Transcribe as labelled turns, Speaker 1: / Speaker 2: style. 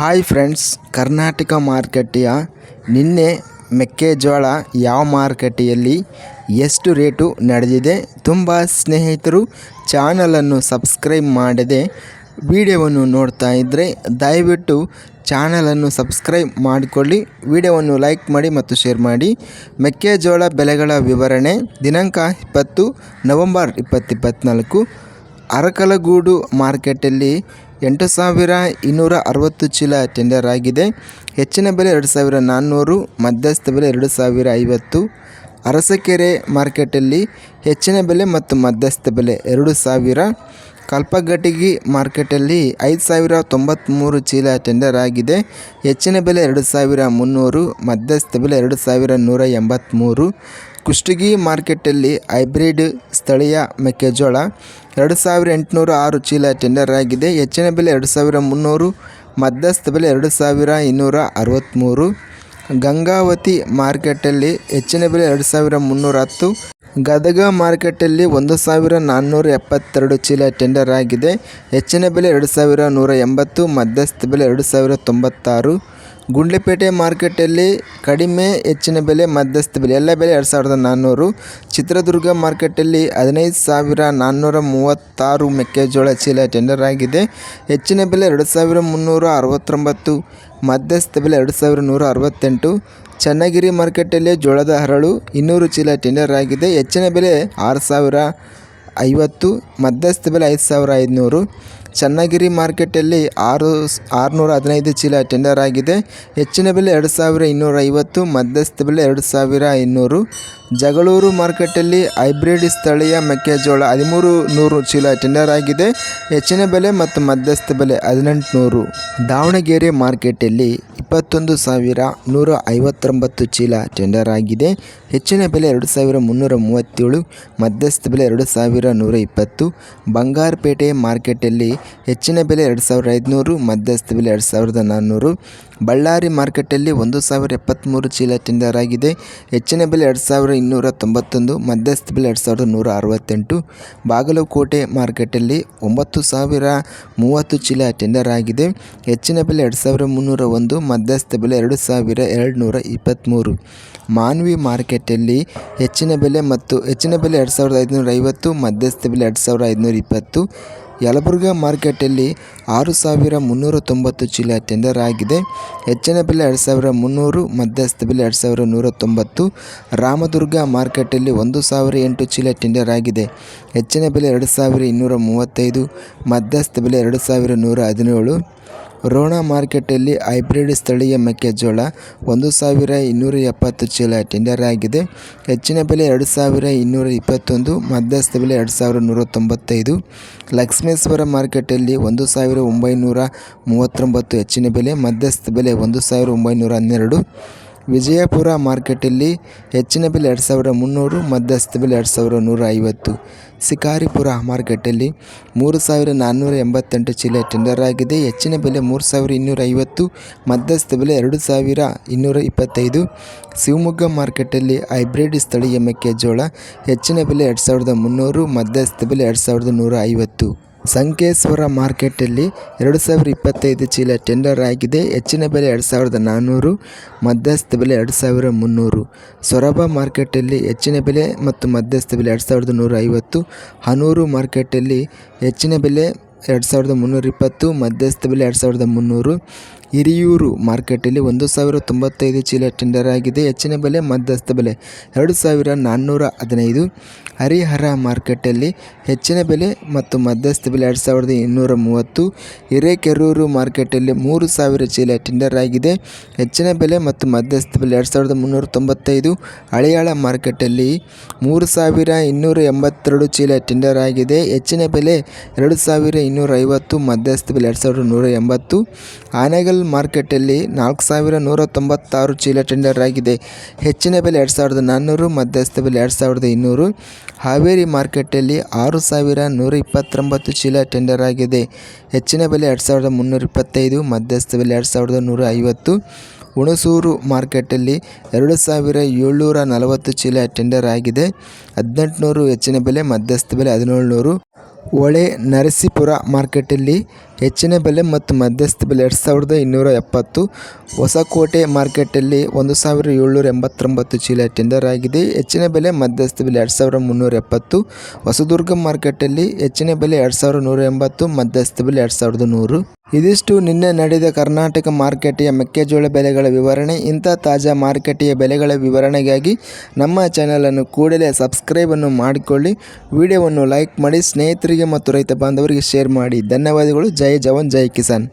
Speaker 1: Hi friends Karnataka ಮಾರುಕಟ್ಟೆಯ ನಿನ್ನೆ ಮೆಕ್ಕೆಜೋಳ ಯಾವ ಮಾರುಕಟ್ಟೆಯಲ್ಲಿ ಎಷ್ಟು ರೇಟು ನಡೆದಿದೆ ತುಂಬ ಸ್ನೇಹಿತರು ಚಾನಲನ್ನು ಸಬ್ಸ್ಕ್ರೈಬ್ ಮಾಡದೆ ವಿಡಿಯೋವನ್ನು ನೋಡ್ತಾ ಇದ್ದರೆ ದಯವಿಟ್ಟು ಚಾನಲನ್ನು ಸಬ್ಸ್ಕ್ರೈಬ್ ಮಾಡಿಕೊಳ್ಳಿ, ವಿಡಿಯೋವನ್ನು ಲೈಕ್ ಮಾಡಿ ಮತ್ತು ಶೇರ್ ಮಾಡಿ. ಮೆಕ್ಕೆಜೋಳ ಬೆಲೆಗಳ ವಿವರಣೆ, ದಿನಾಂಕ ಇಪ್ಪತ್ತು ನವಂಬರ್ ಇಪ್ಪತ್ತಿಪ್ಪತ್ತ್ನಾಲ್ಕು ಅರಕಲಗೂಡು ಮಾರ್ಕೆಟಲ್ಲಿ ಎಂಟು ಸಾವಿರ ಇನ್ನೂರ ಅರವತ್ತು ಚೀಲ ಟೆಂಡರ್ ಆಗಿದೆ. ಹೆಚ್ಚಿನ ಬೆಲೆ ಎರಡು ಸಾವಿರ ನಾನ್ನೂರು, ಮಧ್ಯಸ್ಥ ಬೆಲೆ ಎರಡು ಸಾವಿರ ಐವತ್ತು. ಅರಸಕೆರೆ ಮಾರ್ಕೆಟಲ್ಲಿ ಹೆಚ್ಚಿನ ಬೆಲೆ ಮತ್ತು ಮಧ್ಯಸ್ಥ ಬೆಲೆ ಎರಡು ಸಾವಿರ. ಕಲ್ಪಗಟ್ಟಿಗಿ ಮಾರ್ಕೆಟಲ್ಲಿ ಐದು ಸಾವಿರ ತೊಂಬತ್ತ್ಮೂರು ಚೀಲ ಟೆಂಡರ್ ಆಗಿದೆ. ಹೆಚ್ಚಿನ ಬೆಲೆ ಎರಡು ಸಾವಿರ ಮುನ್ನೂರು, ಮಧ್ಯಸ್ಥ ಬೆಲೆ ಎರಡು ಸಾವಿರ ನೂರ ಎಂಬತ್ತ್ಮೂರು ಕುಷ್ಟಗಿ ಮಾರ್ಕೆಟಲ್ಲಿ ಹೈಬ್ರಿಡ್ ಸ್ಥಳೀಯ ಮೆಕ್ಕೆಜೋಳ ಎರಡು ಸಾವಿರ ಎಂಟುನೂರ ಆರು ಚೀಲ ಟೆಂಡರ್ ಆಗಿದೆ. ಹೆಚ್ಚಿನ ಬೆಲೆ ಎರಡು ಸಾವಿರ ಮುನ್ನೂರು, ಮಧ್ಯಸ್ಥ ಬೆಲೆ ಎರಡು ಸಾವಿರ ಇನ್ನೂರ ಅರವತ್ತ್ಮೂರು ಗಂಗಾವತಿ ಮಾರ್ಕೆಟಲ್ಲಿ ಹೆಚ್ಚಿನ ಬೆಲೆ ಎರಡು ಸಾವಿರ ಮುನ್ನೂರ ಹತ್ತು ಗದಗ ಮಾರ್ಕೆಟಲ್ಲಿ ಒಂದು ಸಾವಿರ ನಾನ್ನೂರ ಎಪ್ಪತ್ತೆರಡು ಚೀಲ ಟೆಂಡರ್ ಆಗಿದೆ. ಹೆಚ್ಚಿನ ಬೆಲೆ ಎರಡು ಸಾವಿರ ನೂರ ಎಂಬತ್ತು, ಮಧ್ಯಸ್ಥ ಬೆಲೆ ಎರಡು ಸಾವಿರ ತೊಂಬತ್ತಾರು. ಗುಂಡ್ಲುಪೇಟೆ ಮಾರ್ಕೆಟಲ್ಲಿ ಕಡಿಮೆ ಹೆಚ್ಚಿನ ಬೆಲೆ, ಮಧ್ಯಸ್ಥ ಬೆಲೆ, ಎಲ್ಲ ಬೆಲೆ ಎರಡು ಸಾವಿರದ ನಾನ್ನೂರು. ಚಿತ್ರದುರ್ಗ ಮಾರ್ಕೆಟಲ್ಲಿ ಹದಿನೈದು ಸಾವಿರ ನಾನ್ನೂರ ಮೂವತ್ತಾರು ಮೆಕ್ಕೆಜೋಳ ಚೀಲ ಟೆಂಡರ್ ಆಗಿದೆ. ಹೆಚ್ಚಿನ ಬೆಲೆ ಎರಡು ಸಾವಿರ ಮುನ್ನೂರ ಅರವತ್ತೊಂಬತ್ತು, ಮಧ್ಯಸ್ಥ ಬೆಲೆ ಎರಡು ಸಾವಿರ ನೂರ ಅರವತ್ತೆಂಟು. ಚನ್ನಗಿರಿ ಮಾರ್ಕೆಟಲ್ಲಿ ಜೋಳದ ಹರಳು ಇನ್ನೂರು ಚೀಲ ಟೆಂಡರ್ ಆಗಿದೆ. ಹೆಚ್ಚಿನ ಬೆಲೆ ಆರು ಸಾವಿರ ಐವತ್ತು, ಮಧ್ಯಸ್ಥ ಬೆಲೆ ಐದು ಸಾವಿರ ಐದುನೂರು ಚನ್ನಗಿರಿ ಮಾರ್ಕೆಟಲ್ಲಿ ಆರು ಆರುನೂರ ಹದಿನೈದು ಚೀಲ ಟೆಂಡರ್ ಆಗಿದೆ. ಹೆಚ್ಚಿನ ಬೆಲೆ ಎರಡು ಸಾವಿರ ಇನ್ನೂರ ಐವತ್ತು, ಮಧ್ಯಸ್ಥ ಬೆಲೆ ಎರಡು ಸಾವಿರ ಇನ್ನೂರು. ಜಗಳೂರು ಮಾರ್ಕೆಟಲ್ಲಿ ಹೈಬ್ರಿಡ್ ಸ್ಥಳೀಯ ಮೆಕ್ಕೆಜೋಳ ಹದಿಮೂರು ನೂರು ಚೀಲ ಟೆಂಡರ್ ಆಗಿದೆ. ಹೆಚ್ಚಿನ ಬೆಲೆ ಮತ್ತು ಮಧ್ಯಸ್ಥ ಬೆಲೆ ಹದಿನೆಂಟುನೂರು ದಾವಣಗೆರೆ ಮಾರ್ಕೆಟಲ್ಲಿ ಇಪ್ಪತ್ತೊಂದು ಸಾವಿರ ನೂರ ಐವತ್ತೊಂಬತ್ತು ಚೀಲ ಟೆಂಡರ್ ಆಗಿದೆ. ಹೆಚ್ಚಿನ ಬೆಲೆ ಎರಡು ಸಾವಿರ ಮುನ್ನೂರ ಮೂವತ್ತೇಳು, ಮಧ್ಯಸ್ಥ ಬೆಲೆ ಎರಡು ಸಾವಿರ ನೂರ ಇಪ್ಪತ್ತು. ಬಂಗಾರಪೇಟೆ ಮಾರ್ಕೆಟಲ್ಲಿ ಹೆಚ್ಚಿನ ಬೆಲೆ ಎರಡು ಸಾವಿರದ ಐದುನೂರು, ಮಧ್ಯಸ್ಥ ಬೆಲೆ ಎರಡು ಸಾವಿರದ ನಾನ್ನೂರು. ಬಳ್ಳಾರಿ ಮಾರ್ಕೆಟಲ್ಲಿ ಒಂದು ಸಾವಿರ ಎಪ್ಪತ್ತ್ಮೂರು ಚೀಲ ಟೆಂಡರ್ ಆಗಿದೆ ಹೆಚ್ಚಿನ ಬೆಲೆ ಎರಡು ಸಾವಿರ ಇನ್ನೂರ ತೊಂಬತ್ತೊಂದು, ಮಧ್ಯಸ್ಥ ಬೆಲೆ ಎರಡು ಸಾವಿರದ ನೂರ ಅರವತ್ತೆಂಟು. ಬಾಗಲಕೋಟೆ ಮಾರ್ಕೆಟಲ್ಲಿ ಒಂಬತ್ತು ಸಾವಿರ ಮೂವತ್ತು ಚೀಲ ಟೆಂಡರ್ ಆಗಿದೆ ಹೆಚ್ಚಿನ ಬೆಲೆ ಎರಡು ಸಾವಿರ ಮುನ್ನೂರ ಒಂದು, ಮಧ್ಯಸ್ಥ ಬೆಲೆ ಎರಡು ಸಾವಿರ ಎರಡು ನೂರ ಇಪ್ಪತ್ತ್ಮೂರು ಮಾನ್ವಿ ಮಾರ್ಕೆಟಲ್ಲಿ ಹೆಚ್ಚಿನ ಬೆಲೆ ಮತ್ತು ಹೆಚ್ಚಿನ ಬೆಲೆ ಎರಡು ಸಾವಿರದ ಐದುನೂರ ಐವತ್ತು, ಮಧ್ಯಸ್ಥ ಬೆಲೆ ಎರಡು ಸಾವಿರ ಐದುನೂರ ಇಪ್ಪತ್ತು. ಯಲಬುರ್ಗಾ ಮಾರ್ಕೆಟಲ್ಲಿ ಆರು ಸಾವಿರ ಮುನ್ನೂರ ತೊಂಬತ್ತು ಚೀಲ ಟೆಂಡರ್ ಆಗಿದೆ. ಹೆಚ್ಚಿನ ಬೆಲೆ ಎರಡು ಸಾವಿರ ಮುನ್ನೂರು, ಮಧ್ಯಸ್ಥ ಬೆಲೆ ಎರಡು ಸಾವಿರ ನೂರ ತೊಂಬತ್ತು. ರಾಮದುರ್ಗ ಮಾರ್ಕೆಟಲ್ಲಿ ಒಂದು ಸಾವಿರ ಎಂಟು ಚೀಲ ಟೆಂಡರ್ ಆಗಿದೆ. ಹೆಚ್ಚಿನ ಬೆಲೆ ಎರಡು ಸಾವಿರ ಇನ್ನೂರ ಮೂವತ್ತೈದು, ಮಧ್ಯಸ್ಥ ಬೆಲೆ ಎರಡು ಸಾವಿರ ನೂರ ಹದಿನೇಳು. ರೋಣ ಮಾರ್ಕೆಟಲ್ಲಿ ಹೈಬ್ರಿಡ್ ಸ್ಥಳೀಯ ಮೆಕ್ಕೆಜೋಳ ಒಂದು ಸಾವಿರ ಇನ್ನೂರ ಎಪ್ಪತ್ತು ಚೀಲ ಟೆಂಡರ್ ಆಗಿದೆ. ಹೆಚ್ಚಿನ ಬೆಲೆ ಎರಡು ಸಾವಿರ ಇನ್ನೂರ ಇಪ್ಪತ್ತೊಂದು, ಮಧ್ಯಸ್ಥ ಬೆಲೆ ಎರಡು ಸಾವಿರ ನೂರ ತೊಂಬತ್ತೈದು ಲಕ್ಷ್ಮೇಶ್ವರ ಮಾರ್ಕೆಟಲ್ಲಿ ಒಂದು ಸಾವಿರ ಒಂಬೈನೂರ ಮೂವತ್ತೊಂಬತ್ತು ಹೆಚ್ಚಿನ ಬೆಲೆ, ಮಧ್ಯಸ್ಥ ಬೆಲೆ ಒಂದು ಸಾವಿರ ಒಂಬೈನೂರ ಹನ್ನೆರಡು. ವಿಜಯಪುರ ಮಾರ್ಕೆಟಲ್ಲಿ ಹೆಚ್ಚಿನ ಬೆಲೆ ಎರಡು ಸಾವಿರ ಮುನ್ನೂರು ಮಧ್ಯಸ್ಥ ಬೆಲೆ ಎರಡು ಸಾವಿರ ನೂರ ಐವತ್ತು. ಶಿಕಾರಿಪುರ ಮಾರ್ಕೆಟಲ್ಲಿ ಮೂರು ಸಾವಿರ ನಾನ್ನೂರ ಎಂಬತ್ತೆಂಟು ಚೀಲ ಟೆಂಡರ್ ಆಗಿದೆ. ಹೆಚ್ಚಿನ ಬೆಲೆ ಮೂರು ಸಾವಿರ ಇನ್ನೂರ ಐವತ್ತು ಮಧ್ಯಸ್ಥ ಬೆಲೆ ಎರಡು ಸಾವಿರ ಇನ್ನೂರ ಇಪ್ಪತ್ತೈದು. ಶಿವಮೊಗ್ಗ ಮಾರ್ಕೆಟಲ್ಲಿ ಹೈಬ್ರಿಡ್ ಸ್ಥಳೀಯ ಮೆಕ್ಕೆಜೋಳ ಹೆಚ್ಚಿನ ಬೆಲೆ ಎರಡು ಸಾವಿರದ ಮುನ್ನೂರು ಮಧ್ಯಸ್ಥ ಬೆಲೆ ಎರಡು ಸಾವಿರದ ನೂರ ಐವತ್ತು. ಸಂಕೇಶ್ವರ ಮಾರ್ಕೆಟಲ್ಲಿ ಎರಡು ಸಾವಿರ ಇಪ್ಪತ್ತೈದು ಚೀಲ ಟೆಂಡರ್ ಆಗಿದೆ. ಹೆಚ್ಚಿನ ಬೆಲೆ ಎರಡು ಸಾವಿರದ ನಾನ್ನೂರು ಮಧ್ಯಸ್ಥ ಬೆಲೆ ಎರಡು ಸಾವಿರ ಮುನ್ನೂರು. ಸೊರಬ ಮಾರ್ಕೆಟಲ್ಲಿ ಹೆಚ್ಚಿನ ಬೆಲೆ ಮತ್ತು ಮಧ್ಯಸ್ಥ ಬೆಲೆ ಎರಡು ಸಾವಿರದ ನೂರ ಐವತ್ತು ಹನೂರು ಮಾರ್ಕೆಟಲ್ಲಿ ಹೆಚ್ಚಿನ ಬೆಲೆ ಎರಡು ಸಾವಿರದ ಮುನ್ನೂರ ಇಪ್ಪತ್ತು ಮಧ್ಯಸ್ಥ ಬೆಲೆ ಎರಡು ಸಾವಿರದ ಮುನ್ನೂರು. ಹಿರಿಯೂರು ಮಾರ್ಕೆಟಲ್ಲಿ ಒಂದು ಸಾವಿರ ತೊಂಬತ್ತೈದು ಚೀಲ ಟೆಂಡರ್ ಆಗಿದೆ. ಹೆಚ್ಚಿನ ಬೆಲೆ, ಮಧ್ಯಸ್ಥ ಬೆಲೆ ಎರಡು ಸಾವಿರ ನಾನ್ನೂರ ಹದಿನೈದು. ಹರಿಹರ ಮಾರ್ಕೆಟಲ್ಲಿ ಹೆಚ್ಚಿನ ಬೆಲೆ ಮತ್ತು ಮಧ್ಯಸ್ಥ ಬೆಲೆ ಎರಡು ಸಾವಿರದ ಇನ್ನೂರ ಮೂವತ್ತು. ಹಿರೇಕೆರೂರು ಮಾರ್ಕೆಟಲ್ಲಿ ಮೂರು ಸಾವಿರ ಚೀಲ ಟೆಂಡರ್ ಆಗಿದೆ. ಹೆಚ್ಚಿನ ಬೆಲೆ ಮತ್ತು ಮಧ್ಯಸ್ಥ ಬೆಲೆ ಎರಡು ಸಾವಿರದ ಮುನ್ನೂರ ತೊಂಬತ್ತೈದು. ಹಳೆಯಾಳ ಮಾರ್ಕೆಟಲ್ಲಿ ಮೂರು ಸಾವಿರ ಇನ್ನೂರ ಎಂಬತ್ತೆರಡು ಚೀಲ ಟೆಂಡರ್ ಆಗಿದೆ. ಹೆಚ್ಚಿನ ಬೆಲೆ ಎರಡು ಸಾವಿರ ಇನ್ನೂರ ಐವತ್ತು, ಮಧ್ಯಸ್ಥ ಬೆಲೆ ಎರಡು ಸಾವಿರದ ನೂರ ಎಂಬತ್ತು. ಆನೆಗಲ್ ಮಾರ್ಕೆಟಲ್ಲಿ ನಾಲ್ಕು ಸಾವಿರ ನೂರ ತೊಂಬತ್ತಾರು ಚೀಲ ಟೆಂಡರ್ ಆಗಿದೆ. ಹೆಚ್ಚಿನ ಬೆಲೆ ಎರಡು ಸಾವಿರದ ನಾನ್ನೂರು ಮಧ್ಯಸ್ಥ ಬೆಲೆ ಎರಡು ಸಾವಿರದ ಇನ್ನೂರು ಹಾವೇರಿ ಮಾರ್ಕೆಟಲ್ಲಿ ಆರು ಸಾವಿರ ನೂರ ಇಪ್ಪತ್ತೊಂಬತ್ತು ಚೀಲ ಟೆಂಡರ್ ಆಗಿದೆ. ಹೆಚ್ಚಿನ ಬೆಲೆ ಎರಡು ಸಾವಿರದ ಮುನ್ನೂರ ಇಪ್ಪತ್ತೈದು ಮಧ್ಯಸ್ಥ ಬೆಲೆ ಎರಡು ಸಾವಿರದ ನೂರ ಐವತ್ತು ಹುಣಸೂರು ಮಾರ್ಕೆಟಲ್ಲಿ ಎರಡು ಸಾವಿರ ಏಳ್ನೂರ ನಲವತ್ತು ಚೀಲ ಟೆಂಡರ್ ಆಗಿದೆ. ಹದಿನೆಂಟುನೂರು ಹೆಚ್ಚಿನ ಬೆಲೆ, ಮಧ್ಯಸ್ಥ ಬೆಲೆ ಹದಿನೇಳುನೂರು. ಹೊಳೆ ನರಸೀಪುರ ಮಾರ್ಕೆಟಲ್ಲಿ ಹೆಚ್ಚಿನ ಬೆಲೆ ಮತ್ತು ಮಧ್ಯಸ್ಥ ಬೆಲೆ ಎರಡು ಸಾವಿರದ ಇನ್ನೂರ ಎಪ್ಪತ್ತು. ಹೊಸಕೋಟೆ ಮಾರ್ಕೆಟಲ್ಲಿ ಒಂದು ಸಾವಿರ ಏಳ್ನೂರ ಎಂಬತ್ತೊಂಬತ್ತು ಚೀಲ ಟೆಂಡರ್ ಆಗಿದೆ. ಹೆಚ್ಚಿನ ಬೆಲೆ, ಮಧ್ಯಸ್ಥ ಬೆಲೆ ಎರಡು ಸಾವಿರ ಮುನ್ನೂರ ಎಪ್ಪತ್ತು. ಹೊಸದುರ್ಗ ಮಾರ್ಕೆಟಲ್ಲಿ ಹೆಚ್ಚಿನ ಬೆಲೆ ಎರಡು ಸಾವಿರ ನೂರ ಎಂಬತ್ತು, ಮಧ್ಯಸ್ಥ ಬೆಲೆ ಎರಡು ಸಾವಿರದ ನೂರು. ಇದಿಷ್ಟು ನಿನ್ನೆ ನಡೆದ ಕರ್ನಾಟಕ ಮಾರುಕಟ್ಟೆಯ ಮೆಕ್ಕೆಜೋಳ ಬೆಲೆಗಳ ವಿವರಣೆ. ಇಂಥ ತಾಜಾ ಮಾರುಕಟ್ಟೆಯ ಬೆಲೆಗಳ ವಿವರಣೆಗಾಗಿ ನಮ್ಮ ಚಾನಲನ್ನು ಕೂಡಲೇ ಸಬ್ಸ್ಕ್ರೈಬನ್ನು ಮಾಡಿಕೊಳ್ಳಿ. ವಿಡಿಯೋವನ್ನು ಲೈಕ್ ಮಾಡಿ, ಸ್ನೇಹಿತರಿಗೆ ಮತ್ತು ರೈತ ಬಾಂಧವರಿಗೆ ಶೇರ್ ಮಾಡಿ. ಧನ್ಯವಾದಗಳು. ಜೈ जय जवान जय किसान।